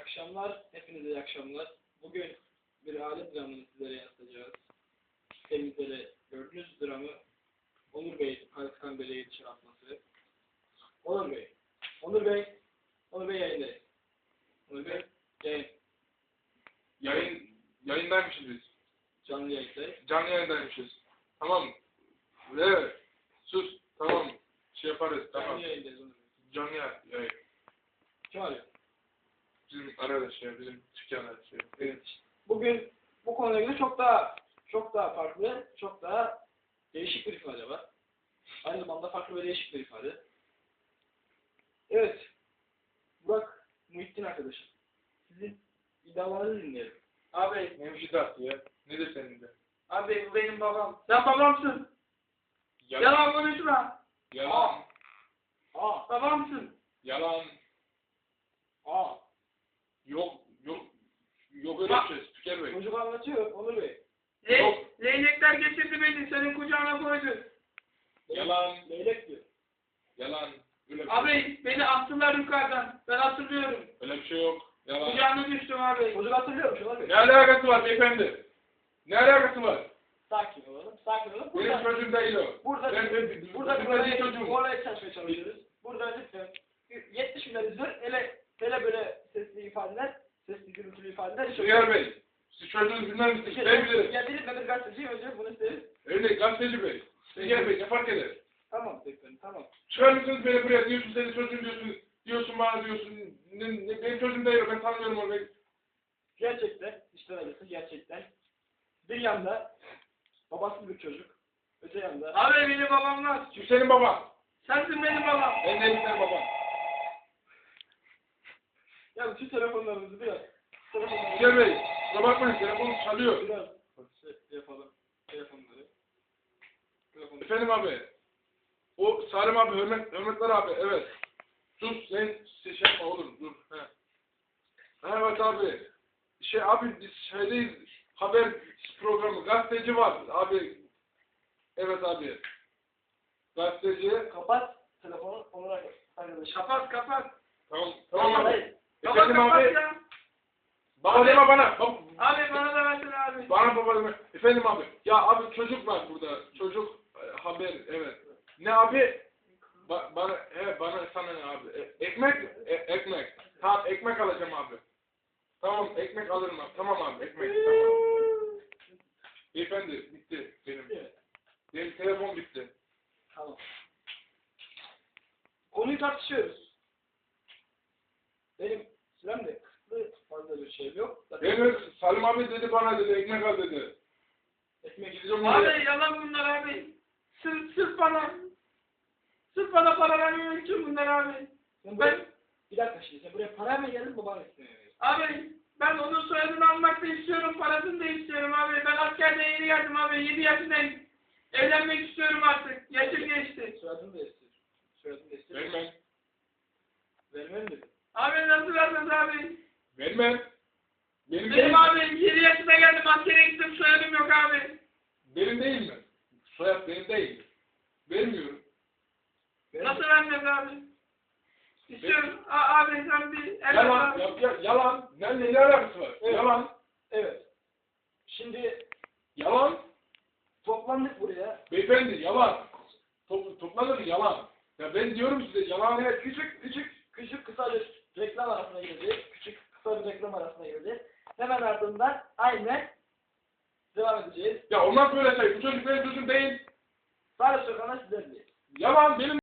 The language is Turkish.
İyi akşamlar. Hepinize iyi akşamlar. Bugün bir aile dramını sizlere yansıtacağız. Temizleri gördüğünüz dramı Onur Bey, Kalkan Bey'le yetişir atması. Onur Bey. Onur Bey. Onur Bey yayındayız. Onur Bey yayın. Yayın, yayındaymışız biz. Canlı yayındayız. Canlı yayındaymışız. Tamam. Evet. Sus. Tamam. Şey yaparız. Tamam. Canlı yayındayız Onur Bey. Canlı yayın. yayın. Bizim arkadaş ya. Bizim dükkanlar şey. Evet. Bugün bu konuyla ilgili çok daha çok daha farklı, çok daha değişik bir ifade var. Aynı zamanda farklı ve değişik bir ifade. Evet. Burak Muhittin arkadaşım. Sizin iddialarınızı dinleyelim. Abi, Mevcudat ya. Nedir senin de? abi bu benim babam. Sen babamsın. Yalan. Yalan konuşma. Yalan. Aa, Babamsın. Yalan. aa. Yok. Yok. Yok öyle bir şey. Spiker Bey. Çocuk anlatıyor Onur Bey. Le Yok. Leylekler getirdi beni senin kucağına koydu. Yalan. Leylek diyor. Yalan. Öyle bir şey. Abi beni attılar yukarıdan. Ben hatırlıyorum. Öyle bir şey yok. Yalan. Kucağına düştüm abi. Çocuk hatırlıyormuş Onur Bey. Ne alakası var beyefendi? Ne alakası var? Sakin olalım, sakin olalım. Benim Burada, çocuğum değil o. burada, Ben, ben, burada ben, bir ben olaya, çocuğum. olaya çalışmaya çalışıyoruz. İfadeler. Sünger Bey. Siz çocuğunuz bilmez misiniz? Ben bilirim. Ya benim ben bir gazeteciyim önce bunu isteriz. Öyle gazeteci bey. Sünger Bey ne fark eder? Tamam beyefendi tamam. Çıkarmışsınız beni buraya diyorsun senin çocuğun diyorsun. Diyorsun bana diyorsun. Ne, ne, benim çocuğum değil o ben tanımıyorum onu. Ben. Gerçekten, işte öylesi gerçekten. Bir yanda babasız bir çocuk. Öte yanda Abi benim babam var. Şu senin baban. Sensin benim babam. Ben de senin baban. ya şu telefonlarımızı biraz Sünger Bey. Kusura bakmayın telefonum çalıyor. biraz şey yapalım. Telefonları. Telefonları. Efendim abi. O Salim abi hürmet, hürmetler abi evet. Sus sen şey yapma oğlum dur. He. Evet abi. Şey abi biz şeydeyiz. Haber programı gazeteci var abi. Evet abi. Gazeteci. Kapat telefonu Onur arkadaş. Kapat kapat. Tamam tamam abi. Hayır. Kapat kapat abi. Ya. Baba deme bana. Bak, Abi bana da versene abi. bana baba deme. Efendim abi. Ya abi çocuk var burada. Çocuk e, haber evet. Ne abi? Ba bana he bana sana ne abi? E, ekmek e, ekmek. Tamam ekmek alacağım abi. Tamam ekmek alırım abi. Tamam abi ekmek. Tamam. Beyefendi bitti benim. Evet. Benim telefon bitti. Tamam. Konuyu tartışıyoruz. Benim sürem de kısıtlı fazla bir şey yok. Zaten Benim Salim abi dedi bana dedi ekmek al dedi. ekmek Gideceğim oraya. Abi yalan bunlar abi. Sırf, sırf bana. Sırf bana para vermemek için bunlar abi. Sen buraya, Ben, bir dakika şimdi sen buraya para mı geldin baban istemiyor. abi ben onun soyadını almak da istiyorum, parasını da istiyorum abi. Ben askerden yeni geldim abi, 7 yaşındayım. Evlenmek istiyorum artık. Yaşım geçti. Soyadını da istiyor. Soyadını da istiyor. Vermem. Vermem dedi. Abi nasıl vermez abi? Vermem. Benim, Benim abi 7 yaşında geldim, askere gittim, soyadım yok abi. benim değil mi? Soyad benim değil mi? Vermiyorum. Nasıl vermez abi? İstiyorum. A abi sen bir Yalan, ya, ya, yalan. Ne, ne, alakası var? Evet. Yalan, Evet. Şimdi yalan. toplandık buraya. Beyefendi, yalan. Top, toplanır yalan. Ya ben diyorum size yalan. Evet, küçük küçük küçük kısa bir reklam arasına girdi. Küçük kısa bir reklam arasına girdi. Hemen ardından aynen devam edeceğiz. Ya olmaz böyle şey. Bu çocuk benim çocuğum değil. Sadece sokağına sizlerleyiz. Yalan benim